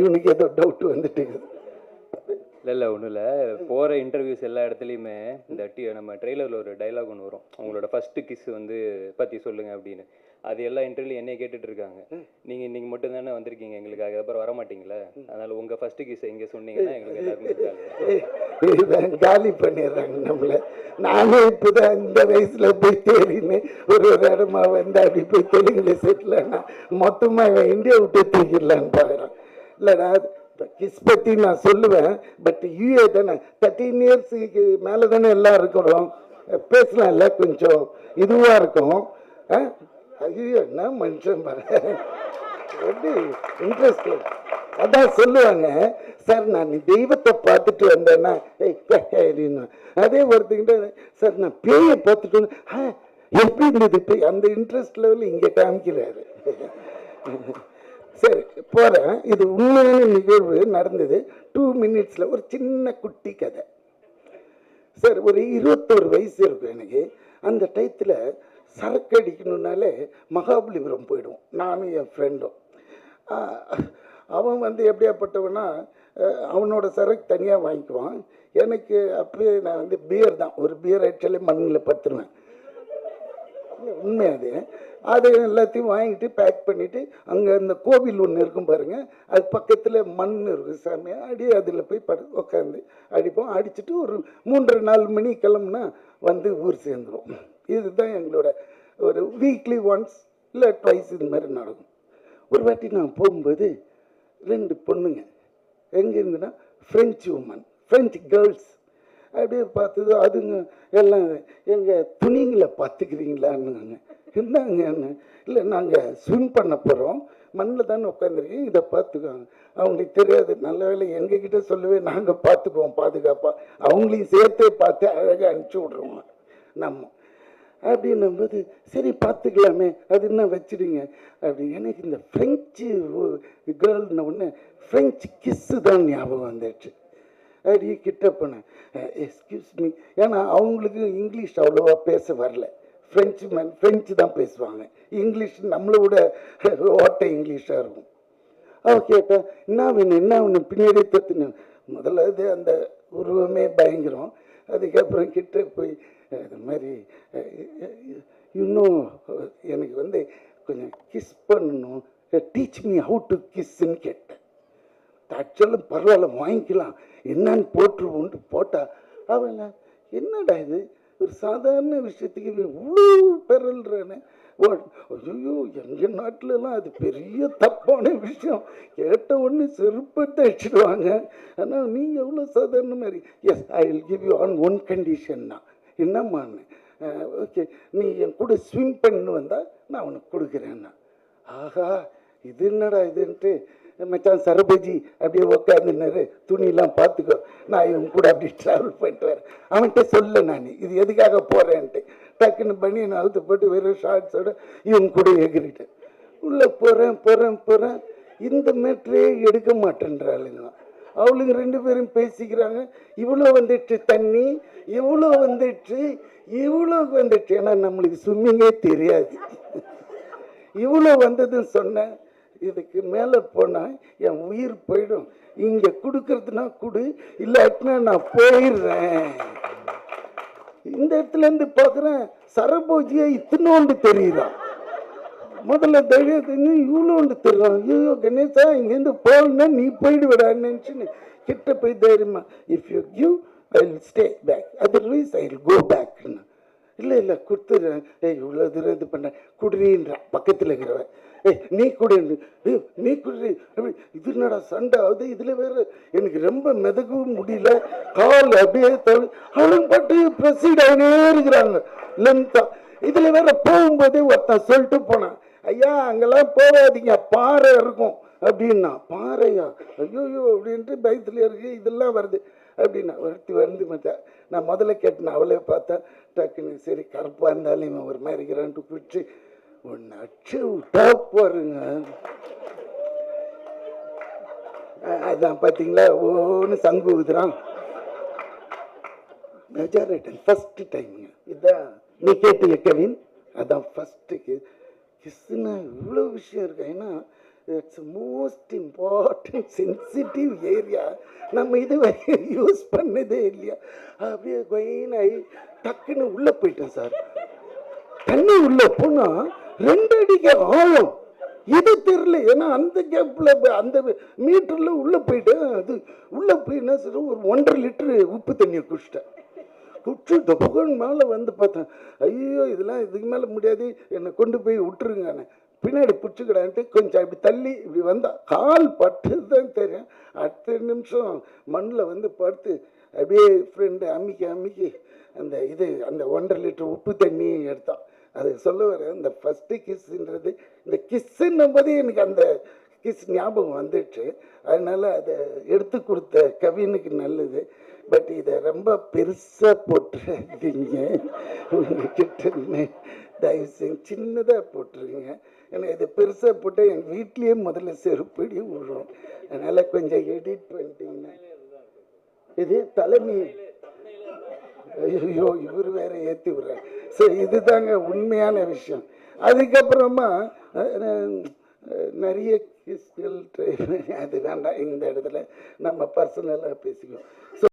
இவனுக்கு ஏதோ டவுட் வந்துட்டு இல்லை இல்லை ஒன்றும் இல்லை. போகிற இன்டர்வியூஸ் எல்லா இடத்துலையுமே இந்த டி நம்ம ட்ரெய்லரில் ஒரு டைலாக் ஒன்று வரும். உங்களோட ஃபஸ்ட்டு கிஸ் வந்து பற்றி சொல்லுங்கள் அப்படின்னு. அது எல்லா இன்டர்வியூலையும் என்னைய கேட்டுட்டு இருக்காங்க நீங்கள் இன்னைக்கு மட்டும் தானே வந்திருக்கீங்க எங்களுக்காக? அப்புறம் வர மாட்டீங்களா? அதனால் உங்கள் ஃபஸ்ட்டு கிஸ் எங்கே சொன்னீங்கன்னா எங்களுக்கு காலி பண்ணிடுறாங்க நம்மள. நானே இப்போதான் இந்த வயசுல போய் தேடின்னு ஒரு ஒரு இடமா வந்து அப்படி போய் தெலுங்குல செட்டில்னா மொத்தமா இவன் இந்தியா விட்டு தூக்கிடலான்னு பார்க்குறான் இல்லைடா கிஸ் பத்தி நான் சொல்லுவேன் பட் யூஏ தானே. தேர்ட்டீன் இயர்ஸுக்கு மேலே தானே எல்லாம் இருக்கிறோம் பேசலாம்ல கொஞ்சம் இதுவாக இருக்கும்? ஐயோ என்ன மனுஷன் பாரு. எப்படி இன்ட்ரெஸ்ட் அதான் சொல்லுவாங்க சார் நான் தெய்வத்தை பார்த்துட்டு வந்தேன்னா அப்படின்னு. அதே ஒருத்தங்கிட்ட சார் நான் பேயை பார்த்துட்டு வந்தேன் "ஆ, எப்படி இருந்தது பேய் அந்த இன்ட்ரெஸ்ட் லெவல் இங்கே காமிக்கிறாரு. சரி போகிறேன் இது உண்மையான நிகழ்வு நடந்தது. டூ மினிட்ஸில் ஒரு சின்ன குட்டி கதை. சார் ஒரு இருபத்தோரு வயசு இருக்கும் எனக்கு. அந்த டயத்தில் சரக்கு அடிக்கணுன்னாலே மகாபலிபுரம் போயிடுவோம். நானும் என் ஃப்ரெண்டும் அவன் வந்து எப்படியாப்பட்டவனா அவனோட சரக்கு தனியாக வாங்கிக்குவான். எனக்கு அப்போயே நான் வந்து பியர் தான். ஒரு பியர் ஆக்சுவலி மண்ணில் பத்துருவேன். உண்மை அது அதை எல்லாத்தையும் வாங்கிட்டு பேக் பண்ணிவிட்டு அங்கே அந்த கோவில் ஒன்று இருக்கும் பாருங்கள் அது பக்கத்தில் மண் இருக்கும் சாமி. அடி அதில் போய் படு உட்காந்து அடிப்போம். அடிச்சுட்டு ஒரு மூன்றரை நாலு மணி கிளம்புனா வந்து ஊர் சேர்ந்துடும் இதுதான் எங்களோட ஒரு வீக்லி ஒன்ஸ் இல்லை ட்வைஸ் இது மாதிரி நடக்கும். ஒரு வாட்டி நான் போகும்போது ரெண்டு பொண்ணுங்க எங்கே இருந்துன்னா ஃப்ரெஞ்சு உமன் ஃப்ரெஞ்சு கேர்ள்ஸ் அப்படியே பார்த்தது அதுங்க எல்லாம் எங்கள் துணிங்களை பார்த்துக்கிறீங்களான்னுங்க. என்னங்க இல்லை நாங்கள் ஸ்விம் பண்ண போகிறோம் மண்ணில் தானே உட்காந்துருக்கீங்க இதை பார்த்துக்கோங்க. அவங்களுக்கு தெரியாது. நல்ல வேலை எங்ககிட்ட சொல்லவே நாங்கள் பார்த்துக்குவோம் பாதுகாப்பாக அவங்களையும் சேர்த்தே பார்த்து அழகாக அனுப்பிச்சி விட்ருவோம் நம்ம அப்படின்னும்போது சரி பார்த்துக்கலாமே அது என்ன வச்சிடுங்க. அப்படி எனக்கு இந்த ஃப்ரெஞ்சு கேர்ள்ன உடனே ஃப்ரெஞ்சு கிஸ்ஸு தான் ஞாபகம் வந்துடுச்சு. அப்படி கிட்ட போனேன். எக்ஸ்கியூஸ் மீ ஏன்னா அவங்களுக்கு இங்கிலீஷ் அவ்வளோவா பேச வரல. ஃப்ரெஞ்சு மேன் ஃப்ரெஞ்சு தான் பேசுவாங்க. இங்கிலீஷ் நம்மளை விட ஓட்டை இங்கிலீஷாக இருக்கும். அவ கேட்டா என்ன வேணும் என்ன வேணும்? பின்னாடியே தத்துனேன் முதல்ல அது அந்த உருவமே பயங்கரம். அதுக்கப்புறம் கிட்ட போய் இது மாதிரி இன்னும் எனக்கு வந்து கொஞ்சம் கிஸ் பண்ணணும். டீச் மீ ஹவு டு கிஸ்ன்னு கேட்டேன். தச்சலும் பரவாயில்ல வாங்கிக்கலாம். என்னன்னு போட்டுருவோன்ட்டு போட்டால் அவன் என்னடா இது? ஒரு சாதாரண விஷயத்துக்கு இவ்வளோ பெறல்றேன்னு ஐயோ எங்கள் நாட்டிலலாம் அது பெரிய தப்பான விஷயம். கேட்ட உடனே செருப்பத்தை அடிச்சிடுவாங்க. ஆனால் நீ எவ்வளோ சாதாரண மாதிரி yes I will give you on one கண்டிஷன்னா என்னம்மான்னு? ஓகே நீ என் கூட ஸ்விம் பண்ணு வந்தால் நான் உனக்கு கொடுக்குறேன்னா. ஆஹா இது என்னடா இதுன்ட்டு மச்சான் சரபஜி அப்படியே உட்காந்துனாரு துணியெல்லாம் பார்த்துக்கோ நான் இவன் கூட அப்படி ட்ராவல் பண்ணிட்டு வரேன். அவன்கிட்ட சொல்ல நான் இது எதுக்காக போகிறேன்ட்டு டக்குன்னு பண்ணி நான் அவுத்து போட்டு வெறும் ஷார்ட்ஸோட இவன் கூட எகிரிட்டேன் உள்ளே போகிறேன் போகிறேன் போகிறேன் இந்த மேட்ரே எடுக்க மாட்டேன்றாளுங்களாம். அவளுங்க ரெண்டு பேரும் பேசிக்கிறாங்க. இவ்வளோ வந்துட்டு தண்ணி இவ்வளோ வந்துட்டு இவ்வளோ வந்துட்டு. ஏன்னா நம்மளுக்கு ஸ்விம்மிங்கே தெரியாது. இவ்வளோ வந்ததுன்னு சொன்னேன். இதுக்கு மேலே போனால் என் உயிர் போயிடும். இங்கே கொடுக்கறதுனா கொடு இல்லாட்டினா நான் போயிடுறேன். இந்த இடத்துல இருந்து பார்க்குறேன் சரபோஜியை இத்தினோண்டு தெரியுதான் முதல்ல தைரியத்தை இவ்வளோண்டு திருறான் ஐயோ கணேசா இங்கேருந்து போகலன்னா நீ போயிடுவிடான்னு நினச்சின்னு கிட்ட போய் தைரியமா if you give I will stay back otherwise I will go பேக்னு இல்லை இல்லை கொடுத்துட்றேன். ஏய் இவ்வளோ தூரம் இது பண்ண குடுறீன்றான் பக்கத்தில் இருக்கிறவன். ஏய் நீ குடு. ஏய் நீ குடு அப்படி இது என்னடா சண்டை? ஆகுது இதில் வேறு எனக்கு ரொம்ப மிதக்கவும் முடியல. கால் அப்படியே தவிர அவளும் பாட்டு ப்ரொசீட் ஆகினே இருக்கிறாங்க லென்த்தாக இதில் வேற போகும்போதே ஒருத்தன் சொல்லிட்டு போனான். ஐயா அங்கெல்லாம் போகாதீங்க பாறை இருக்கும். அப்படின்னா பாறையா? ஐயோயோ அப்படின்ட்டு பயத்துல இருக்கு இதெல்லாம் வருது. அப்படின்னா ஒருத்தி வந்து மச்சான் நான் முதல்ல கேட்டேன் அவளே பார்த்தா டக்குன்னு சரி கருப்பாக இருந்தாலும் இவன் ஒரு மாதிரி இருக்கிறான்ட்டு பிடிச்சி ஒன்று அச்சு விட்டா போறேங்க அதான் பார்த்தீங்களா ஒன்று சங்கு ஊதுறான். மெஜாரிட்டன் ஃபஸ்ட்டு டைமுங்க இதான் நீ கேட்டிய கவின்? அதான் ஃபஸ்ட்டு கிஸ்ஸுன்னா இவ்வளோ விஷயம் இருக்கு. ஏன்னா it's most important sensitive area நம்ம இது வரைக்கும் யூஸ் பண்ணதே இல்லையா? அப்படியே கொயின் ஆகி டக்குன்னு உள்ளே போயிட்டேன் சார். தண்ணி உள்ள போனால் ரெண்டு அடிக்கு ஆழம். இது தெரியல. ஏன்னா அந்த கேப்பில் அந்த மீட்டரில் உள்ளே போயிட்டேன். அது உள்ளே போய் என்ன ஒரு ஒன்றரை லிட்டரு உப்பு தண்ணியை குடிச்சிட்டேன். குடிச்சு தொபகன் மேலே வந்து பார்த்தேன். ஐயோ இதெல்லாம் இதுக்கு மேலே முடியாது என்னை கொண்டு போய் விட்டுருங்க பின்னாடி பிடிச்சிக்கிடான்ட்டு கொஞ்சம் அப்படி தள்ளி இப்படி வந்தால் கால் பட்டு தான் தெரியும். அடுத்த நிமிஷம் மண்ணில் வந்து படுத்து அப்படியே ஃப்ரெண்டு அம்மிக்கி அம்மிக்கி அந்த இது அந்த ஒன்றரை லிட்டர் உப்பு தண்ணி எடுத்தான். அது சொல்ல வர இந்த ஃபஸ்ட்டு கிஸ்ஸுன்றது இந்த கிஸ்ஸுன்னும் போதே எனக்கு அந்த கிஸ் ஞாபகம் வந்துடுச்சு. அதனால் அதை எடுத்து கொடுத்த கவினுக்கு நல்லது. பட் இதை ரொம்ப பெருசாக போட்டுறாதீங்க உங்ககிட்ட தயவு செஞ்சு சின்னதாக போட்டுருங்க. ஏன்னா இது பெருசாக போட்டால் என் வீட்லேயே முதல்ல செருப்படி விழும். அதனால் கொஞ்சம் எடிட் பண்ணிட்டீங்கன்னா. இது தலைமை ஐயோ இவர் வேற ஏற்றி விடுறார். ஸோ இதுதாங்க உண்மையான விஷயம். அதுக்கப்புறமா நிறைய கிஸ்கள் ட்ரைவர் அது வேண்டாம். இந்த இடத்துல நம்ம பர்சனலாக பேசிக்குவோம். ஸோ